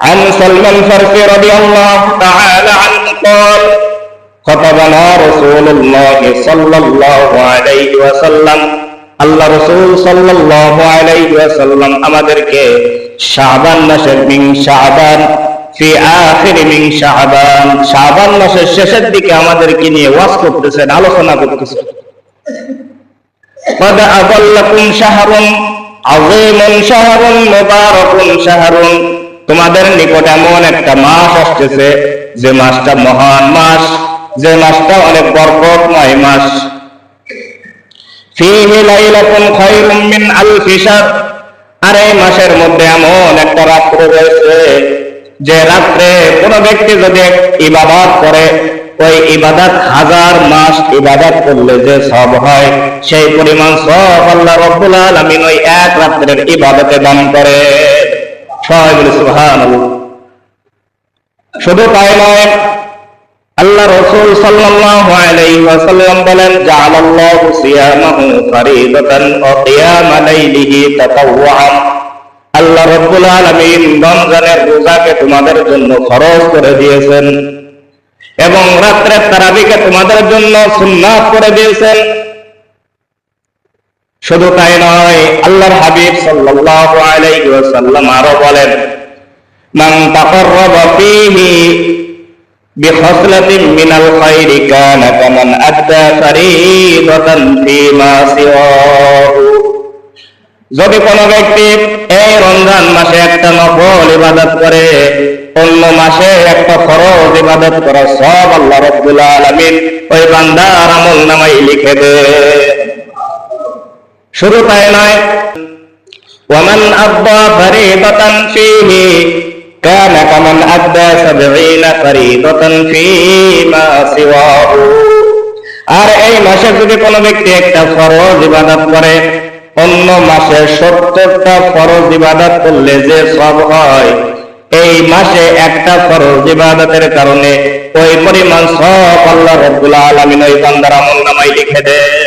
عن سلمان الفارسي رضي الله تعالى عنه قال خطبنا رسول الله صلى الله عليه وسلم আল্লাহ রসুল সাল্লাল্লাহু আলাইহি ওয়াসাল্লাম আমাদেরকে শাবান মাসের মিন শাবান ফি আখির মিন শাবান শাবান মাসের শেষের দিকে আমাদেরকে নিয়ে ওয়াজ করতেছেন আলোচনা করতেছেন قد أضلكم شهر عظيم شهر مبارك شهر তোমাদের নিকট এমন একটা মাস আসতেছে, যে মাসটা মহান মাস, যে মাসটা অনেক বরকতময় মাস। আর এই মাসের মধ্যে এমন একটা রয়েছে, যে রাত্রে কোন ব্যক্তি যদি ইবাদত করে, ওই ইবাদত হাজার মাস ইবাদত করলে যে সব হয়, সেই পরিমাণ সব আল্লাহ রব্বুল আলামিন ওই এক রাত্রের ইবাদতে দান করে। বলে, সুবহানাল্লাহ। শুধু তাই নয়, আল্লাহ রসুল ওয়াসাল্লাম বলেন আল্লাহ রমজানের রোজাকে তোমাদের জন্য করে দিয়েছেন এবং রাত্রের তারাবিকে তোমাদের জন্য সুন্নাত করে দিয়েছেন। শুধু তাই নয়, আল্লাহর হাবিব সাল্লাল্লাহু আলাইহি আরও বলেন মান তাকাররাবা ফীহি بخصلة من الخير كان كمن أدى فريضة فيما سواه যদি কোনো ব্যক্তি এই রমজান মাসে একটা নফল ইবাদত করে অন্য মাসে একটা ফরজ ইবাদত করে সব আল্লাহ রব্বুল আলামিন ওই বান্দার আমল নামাই লিখে দে শুধু তাই নয় ওয়ামান আব্বা ফরিদাতান ফীহি كان كمن أدى سبعين فريضة فيما سواه আর এই মাসে যদি কোনো ব্যক্তি একটা ফরজ ইবাদত করে অন্য মাসে সত্তরটা ফরজ ইবাদত করলে যে সব হয় এই মাসে একটা ফরজ ইবাদতের কারণে ওই পরিমাণ সব আল্লাহ রব্বুল আলামিন ওই বান্দার আমল নামাই লিখে দেয়